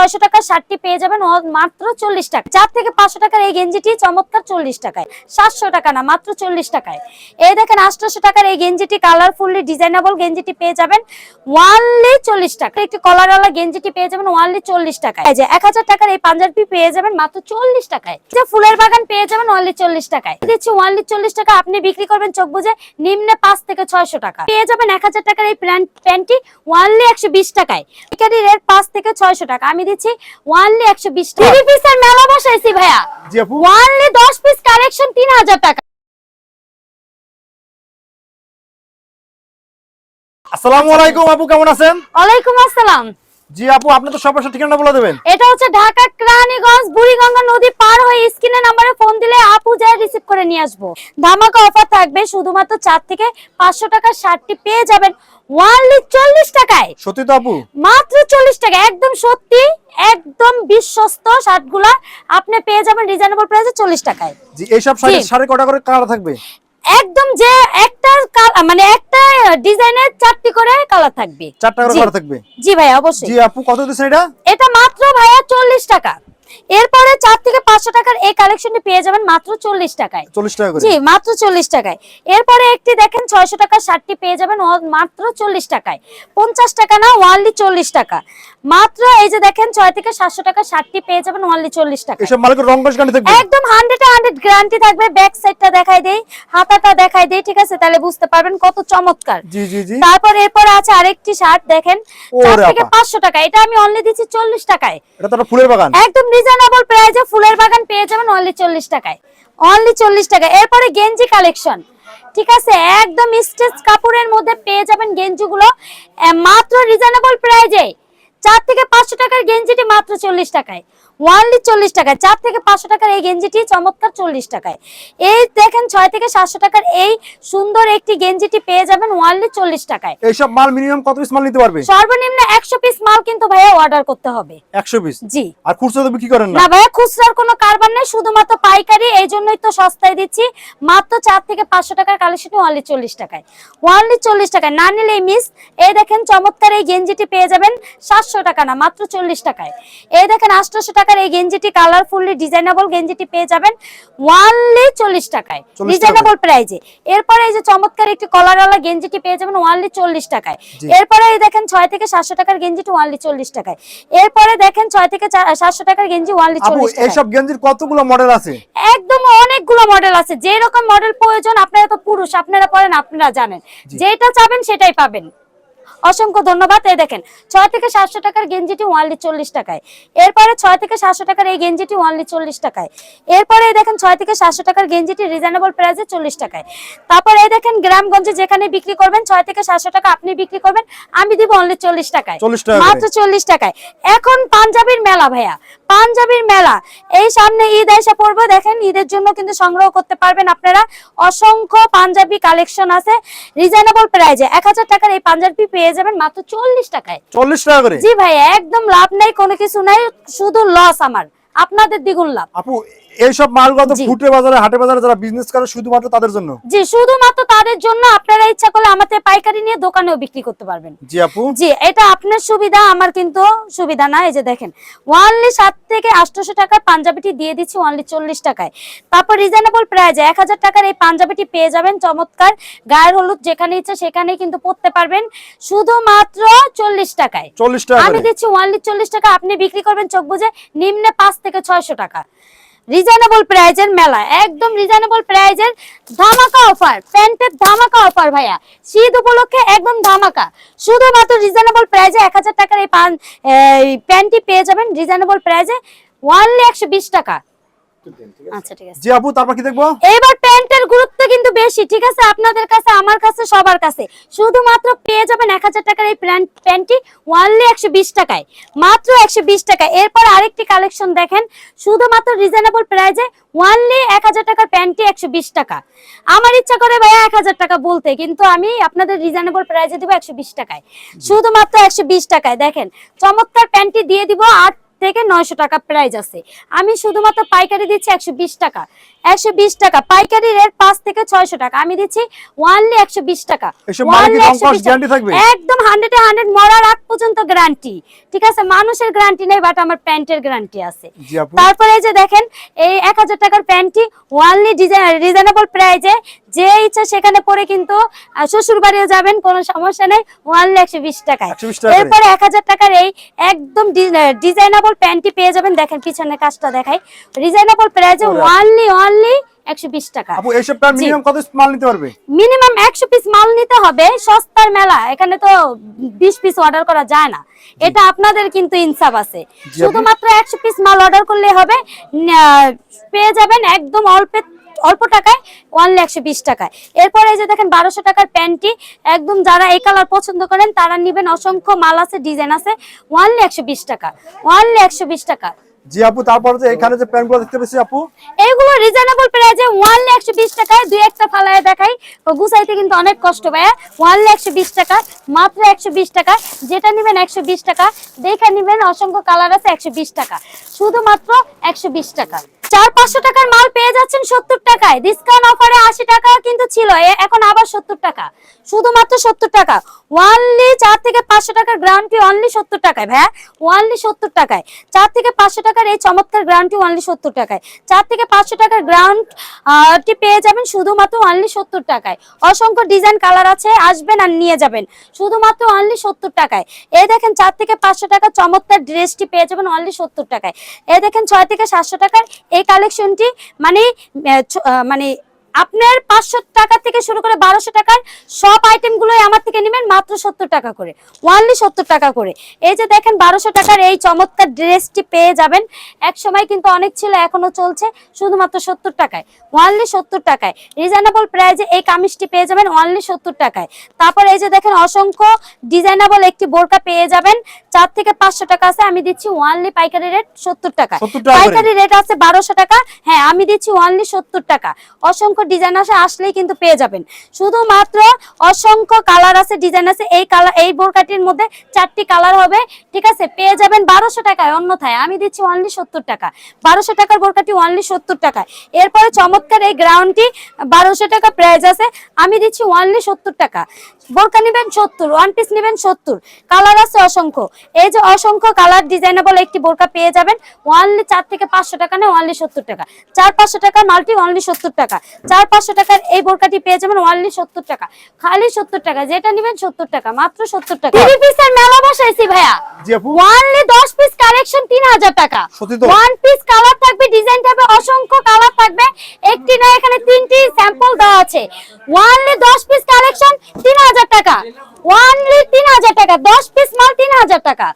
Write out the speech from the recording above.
ছয়শো টাকার শার্টটি পেয়ে যাবেন মাত্র চল্লিশ টাকা চার থেকে পাঁচশো টাকার এই গেঞ্জিটি চমৎকার চল্লিশ টাকায়। সাতশো টাকা না, মাত্র চল্লিশ টাকায়। এই দেখেন আটশোশো টাকার এই গেঞ্জিটি কালারফুললি ডিজাইনেবল গেঞ্জিটি পেয়ে যাবেন ওয়ানলি চল্লিশ টাকা। একটি কলারওয়ালা গেঞ্জিটি পেয়ে যাবেন ওয়ানলি চল্লিশ টাকায়। যে এক হাজার টাকার এই পাঞ্জাবি পেয়ে যাবেন মাত্র চল্লিশ টাকায়। যে ফুলের বাগান পেয়ে যাবেন ওয়ানলি চল্লিশ টাকায়। দিচ্ছি ওয়ানলি চল্লিশ টাকা, আপনি বিক্রি করবেন চোখ বুঝে নিম্নে পাঁচ থেকে ছয়শো টাকা। পেয়ে যাবেন এক হাজার টাকার এই প্যান্ট প্যান্টটি ওয়ানলি একশো বিশ টাকায়। পাঁচ থেকে ছয়শো টাকা। আমি দিচ্ছি ওয়ানলি একশো বিশ টাকা। থ্রি পিসের মেলা বসাইছি ভাইয়া। জি আপু। ওয়ানলি দশ পিস কালেকশন তিন হাজার টাকা। আসসালামু আলাইকুম আপু কেমন আছেন? ওয়ালাইকুম আসসালাম। জি আপু আপনি তো সবার সাথে ঠিকানা বলে দেবেন। এটা হচ্ছে ঢাকা কেরানীগঞ্জ বুড়িগঙ্গা নদী পার হয়ে স্ক্রিনে নাম্বারে ফোন দিলে আপু যায় রিসিভ করে নিয়ে আসব। ধামাকা অফার থাকবে শুধুমাত্র চার থেকে পাঁচশো টাকার শার্টটি পেয়ে যাবেন। ওয়ানলি চল্লিশ টাকায়। সত্যি তো আপু। মাত্র চল্লিশ টাকা একদম সত্যি। একদম বিশ্বস্ত শার্টগুলা আপনি পেয়ে যাবেন রিজনেবল প্রাইসে চল্লিশ টাকায়। জি এই সব শার্ট সাড়ে কটা করে কালার থাকবে? একদম যে একটা মানে একটা ডিজাইনের চারটি করে কালার থাকবে। চারটা করে কালার থাকবে? জি ভাই অবশ্যই। জি আপু কত দিছেন এটা? এটা মাত্র ভাইয়া চল্লিশ টাকা। এরপরে চার থেকে পাঁচশো টাকার এই কালেকশনটি পেয়ে যাবেন মাত্র চল্লিশ টাকায়। চল্লিশ টাকা জি মাত্র চল্লিশ টাকায়। এরপরে একটি দেখেন ছয়শো টাকার শার্টটি পেয়ে যাবেন মাত্র চল্লিশ টাকায়। পঞ্চাশ টাকা না ওয়ানলি চল্লিশ টাকা। মাত্র এই যে দেখেন ছয় থেকে সাতশো টাকার শার্টটি পেয়ে যাবেন ওয়ানলি চল্লিশ টাকা একদম হান্ড্রেড হান্ড্রেড গ্যারান্টি থাকবে। ব্যাক সাইডটা দেখাই দেই হাতাটা দেখাই দেই ঠিক আছে? তাহলে বুঝতে পারবেন কত চমৎকার। জি জি জি। তারপর এরপর আছে আরেকটি শার্ট দেখেন চার থেকে পাঁচশো টাকা এটা আমি অনলি দিচ্ছি চল্লিশ টাকায়। এটা তো ফুলের বাগান। একদম রিজনেবল প্রাইসে ফুলের বাগান পেয়ে যাবেন অনলি চল্লিশ টাকায়। অনলি চল্লিশ টাকা এরপরে গেঞ্জি কালেকশন ঠিক আছে? একদম স্টেজ কাপড়ের মধ্যে পেয়ে যাবেন গেঞ্জিগুলো। মাত্র রিজনেবল প্রাইজে চার থেকে পাঁচশো টাকার গেঞ্জিটি মাত্র চল্লিশ টাকায়। ওয়ানলি চল্লিশ টাকায়। চার থেকে পাঁচশো টাকার এই গেঞ্জিটি চমৎকার চল্লিশ টাকায়। এই দেখেন ছয় থেকে সাতশো টাকার এই সুন্দর একটি গেঞ্জিটি পেয়ে যাবেন ওয়ানলি চল্লিশ টাকায়। এইসব মাল মিনিমাম কত পিস মাল নিতে পারবে? সর্বনিম্ন একশো পিস মাল কিন্তু ভাইয়া অর্ডার করতে হবে। একশো পিস জি। আর খুচরা তো বিক্রি করেন না? না ভাইয়া খুচরার কোনো কারবার নেই শুধুমাত্র পাইকারি এই জন্যই তো সস্তায় দিচ্ছি। মাত্র চার থেকে পাঁচশো টাকার কালেকশন ওয়ানলি চল্লিশ টাকায়। ওয়ানলি চল্লিশ টাকায়। না নিলে মিস এই দেখেন চমৎকার এই গেঞ্জিটি পেয়ে যাবেন সাতশো টাকা না মাত্র চল্লিশ টাকায়। এই দেখেন আঠারোশো টাকার এই গেঞ্জিটি কালারফুললি ডিজাইনেবল গেঞ্জিটি পেয়ে যাবেন ওয়ানলি চল্লিশ টাকায়। 40 টাকায়। প্রাইজে এরপরে এই যে চমৎকার একটি কলারওয়ালা গেঞ্জিটি পেয়ে যাবেন ওয়ানলি চল্লিশ টাকায়। এরপরে এই দেখেন ছয় থেকে সাতশো টাকার গেঞ্জিটি ওয়ানলি চল্লিশ টাকায়। এরপরে দেখেন ছয় থেকে সাতশো টাকার গেঞ্জি ওয়ানলি চল্লিশ এইসব গেঞ্জির কতগুলো মডেল আছে? একদম অনেকগুলো মডেল আছে। যে রকম মডেল প্রয়োজন আপনারা তো পুরুষ আপনারা পরেন আপনারা জানেন। যেটা চাবেন সেটাই পাবেন। অসংখ্য ধন্যবাদ। এই দেখেন ছয় থেকে সাতশো টাকার গেঞ্জিটি ওয়ানলি চল্লিশ টাকায়। এরপরে ছয় থেকে সাতশো টাকার এই গেঞ্জিটি ওয়ানলি চল্লিশ টাকায়। এরপরে এই দেখেন ছয় থেকে সাতশো টাকার গেঞ্জিটি রিজনেবল প্রাইসে চল্লিশ টাকায়। তারপর এই দেখেন গ্রামগঞ্জে যেখানে বিক্রি করবেন ছয় থেকে সাতশো টাকা আপনি বিক্রি করবেন আমি দিব অনলি চল্লিশ টাকায়। 40 টাকা করে। মাত্র চল্লিশ টাকায়। এখন পাঞ্জাবির মেলা ভাইয়া। পাঞ্জাবির মেলা। এই সামনে ঈদ এসে পড়বে। দেখেন ঈদের জন্য কিন্তু সংগ্রহ করতে পারবেন আপনারা। অসংখ্য পাঞ্জাবি কালেকশন আছে। রিজনেবল প্রাইজে এক হাজার টাকার এই পাঞ্জাবি পেয়ে যাবেন মাত্র চল্লিশ টাকায়। চল্লিশ টাকা করে? জি ভাই একদম লাভ নেই কোনো কিছু নাই। শুধু লস আমার। আপনাদের দ্বিগুণ লাভ। আপু এইসব মালগুলো তো। ফুটে বাজারে হাটে বাজারে যারা বিজনেস করে শুধুমাত্র তাদের জন্য? জি শুধুমাত্র তাদের জন্য আপনারা ইচ্ছা করলে আমাদের পাইকারি নিয়ে দোকানেও বিক্রি করতে পারবেন। জি আপু। জি এটা আপনার সুবিধা আমার কিন্তু সুবিধা না এই যে দেখেন। ওয়ানলি সাত থেকে আটশোশো টাকার পাঞ্জাবিটি দিয়ে দিচ্ছি ওয়ানলি চল্লিশ টাকায়। তারপর রিজনেবল প্রাইজে এক হাজার টাকার এই পাঞ্জাবিটি পেয়ে যাবেন চমৎকার। গায়ের হলুদ যেখানে ইচ্ছে সেখানেই কিন্তু পড়তে পারবেন শুধুমাত্র চল্লিশ টাকায়। চল্লিশ টাকা আমি দিচ্ছি ওয়ানলি চল্লিশ টাকা আপনি বিক্রি করবেন চোখ বুঝে নিম্নে পাঁচ থেকে ছয়শো টাকা। রিজনেবল প্রাইজের মেলা, একদম রিজনেবল প্রাইজের ধামাকা অফার প্যান্টের ধামাকা অফার ভাইয়া। শীত উপলক্ষে একদম ধামাকা। শুধুমাত্র রিজনেবল প্রাইজে এক হাজার টাকার এই প্যান্টটি পেয়ে যাবেন। রিজনেবল প্রাইজে ওয়ানলি একশো বিশ টাকা। আচ্ছা ঠিক আছে। জি আপু তারপর কি দেখব? এবার প্যান্টের গুরুত্ব কিন্তু বেশি ঠিক আছে? আপনাদের কাছে আমার কাছে সবার কাছে। শুধুমাত্র পেয়ে যাবেন এক হাজার টাকার এই প্যান্ট প্যান্টটি ওয়ানলি একশো বিশ টাকায়। মাত্র একশো বিশ টাকায়। এরপর আরেকটি কালেকশন দেখেন। শুধুমাত্র রিজনেবল প্রাইজে ওয়ানলি এক হাজার টাকার প্যান্টটি একশো বিশ টাকা। আমার ইচ্ছা করে ভাইয়া এক হাজার টাকা বলতে কিন্তু আমি আপনাদের রিজনেবল প্রাইজে দিব একশো বিশ টাকায়। শুধুমাত্র একশো বিশ টাকায়। দেখেন চমৎকার প্যান্টটি দিয়ে দিব আট থেকে নয়শো টাকা প্রাইস আছে। আমি শুধুমাত্র পাইকারি দিচ্ছি একশো বিশ টাকা। একশো বিশ টাকা পাইকারি রেট পাঁচ থেকে ছয়শো টাকা। আমি দিচ্ছি ওয়ানলি একশো বিশ টাকা। এসব মালে কি Only রং 120 কস টাকা। গ্যারান্টি থাকবে? একদম হান্ড্রেড হান্ড্রেড মরার আগ পর্যন্ত গ্যারান্টি ঠিক আছে? মানুষের গ্যারান্টি নেই বাট আমার প্যান্টের গ্যারান্টি আছে। তারপরে এই যে দেখেন এই এক হাজার টাকার প্যান্টটি ওয়ানলি রিজনেবল প্রাইজে যে ইচ্ছা সেখানে পরে কিন্তু শ্বশুর বাড়িও যাবেন কোনো সমস্যা নেই ওয়ানলি একশো বিশ টাকায়। 120 টাকা করে। এরপরে এক হাজার টাকার এই একদম ডিজাইনেবল প্যান্টটি পেয়ে যাবেন দেখেন পিছনে কাজটা দেখাই। রিজনেবল প্রাইজে ওয়ানলি ওয়ানলি একশো বিশ টাকা। আপু এইসব প্যান্ট মিনিমাম কত মাল নিতে পারবে? মিনিমাম একশো পিস মাল নিতে হবে সস্তার মেলা এখানে তো বিশ পিস অর্ডার করা যায় না। এটা আপনাদের কিন্তু ইনসাফ আছে। শুধুমাত্র একশো পিস মাল অর্ডার করলে হবে পেয়ে যাবেন একদম অল্প অল্প টাকায় ওয়ানলি একশো বিশ টাকায়। এরপরে এই যে দেখেন বারোশো টাকার প্যান্টটি একদম যারা এই কালার পছন্দ করেন তারা নিবেন অসংখ্য মাল আছে ডিজাইন আছে ওয়ানলি একশো বিশ টাকা ওয়ানলি একশো বিশ টাকা। জি আপু তারপর যে এখানে যে প্যান্টগুলো দেখতে পেয়েছি আপু? এইগুলো রিজনেবল প্রাইসে ওয়ানলি একশো বিশ টাকায় দুই একটা ফালায় দেখাই। গুছাইতে কিন্তু অনেক কষ্ট ভাইয়া। টাকা মাত্র একশো বিশ টাকা যেটা নেবেন একশো বিশ টাকা দেখে নেবেন অসংখ্য কালার আছে একশো বিশ টাকা। শুধুমাত্র একশো বিশ টাকা চার পাঁচশো টাকার মাল পেয়ে যাচ্ছেন সত্তর টাকায়। ডিসকাউন্ট অফারে আশি টাকা কিন্তু ছিল এখন আবার সত্তর টাকা। শুধুমাত্র সত্তর টাকা। ওয়ানলি চার থেকে পাঁচশো টাকার গ্রাউন্ডটি অনলি সত্তর টাকায়, ভাইয়া। ওয়ানলি সত্তর টাকায়। চার থেকে পাঁচশো টাকার এই চমৎকার গ্রাউন্ডটি অনলি সত্তর টাকায়। চার থেকে পাঁচশো টাকার গ্রাউন্ড টি পেয়ে যাবেন শুধুমাত্র অনলি সত্তর টাকায়। অসংখ্য ডিজাইন কালার আছে, আসবেন আর নিয়ে যাবেন। শুধুমাত্র অনলি সত্তর টাকায়। এই দেখেন, চার থেকে পাঁচশো টাকার চমৎকার ড্রেসটি পেয়ে যাবেন অনলি সত্তর টাকায়। এই দেখেন ছয় থেকে সাতশো টাকার এই কালেকশনটি মানে মানে আপনার পাঁচশো টাকা থেকে শুরু করে বারোশো টাকার সব আইটেম গুলোই আমার থেকে নেবেন মাত্র সত্তর টাকা করে। ওয়ানলি সত্তর টাকা করে। এই যে দেখেন বারোশো টাকার এই চমৎকার ড্রেসটি পেয়ে যাবেন। এক সময় কিন্তু অনেক ছিল এখনও চলছে শুধুমাত্র সত্তর টাকায়। ওয়ানলি সত্তর টাকায়। রিজনেবল প্রাইজে এই কামিজটি পেয়ে যাবেন ওয়ানলি সত্তর টাকায়। তারপর এই যে দেখেন অসংখ্য ডিজাইনেবল একটি বোরকা পেয়ে যাবেন। চার থেকে পাঁচশো টাকা আছে আমি দিচ্ছি ওয়ানলি পাইকারি রেট সত্তর টাকা 70 টাকা করে। পাইকারি রেট আছে বারোশো টাকা। হ্যাঁ আমি দিচ্ছি ওয়ানলি সত্তর টাকা। অসংখ্য ডিজাইন আছে আসলেই কিন্তু পেয়ে যাবেন। শুধুমাত্র অসংখ্য কালার আছে ডিজাইন আছে, এই কালার এই বোরকাটির মধ্যে চারটি কালার হবে, ঠিক আছে? পেয়ে যাবেন বারোশো টাকায়, অন্যথায়। আমি দিচ্ছি ওয়ানলি সত্তর টাকা। বারোশো টাকার বোরকাটি ওয়ানলি সত্তর টাকা এরপরে চমৎকার এই গ্রাউন্ডটি বারোশো টাকা প্রাইস আছে, আমি দিচ্ছি ওয়ানলি সত্তর টাকা। বোরকা নেবেন সত্তর ওয়ান পিস নেবেন সত্তর। কালার আছে অসংখ্য। এই যে অসংখ্য কালার ডিজাইনেবল একটি বোরকা পেয়ে যাবেন ওয়ানলি চার থেকে পাঁচশো টাকা না ওয়ানলি সত্তর টাকা। চার পাঁচশো টাকা মালটি ওয়ানলি সত্তর টাকা। চার পাঁচশো টাকার এই বোরকাটি পেয়ে যাবেন ওয়ানলি সত্তর টাকা। খালি সত্তর টাকা যেটা নেবেন সত্তর টাকা মাত্র সত্তর টাকা। থ্রি পিসের মেলা বসাইছি ভাইয়া। ওয়ানলি দশ পিস কালেকশন তিন হাজার টাকা। ওয়ান পিস কালার থাকবে ডিজাইন থাকবে অসংখ্য কালার থাকবে। একটি না এখানে তিনটি স্যাম্পল দেওয়া আছে। ওয়ানলি দশ পিস কালেকশন তিন হাজার টাকা। ওয়ানলি তিন হাজার টাকা। দশ পিস মাল তিন হাজার টাকা।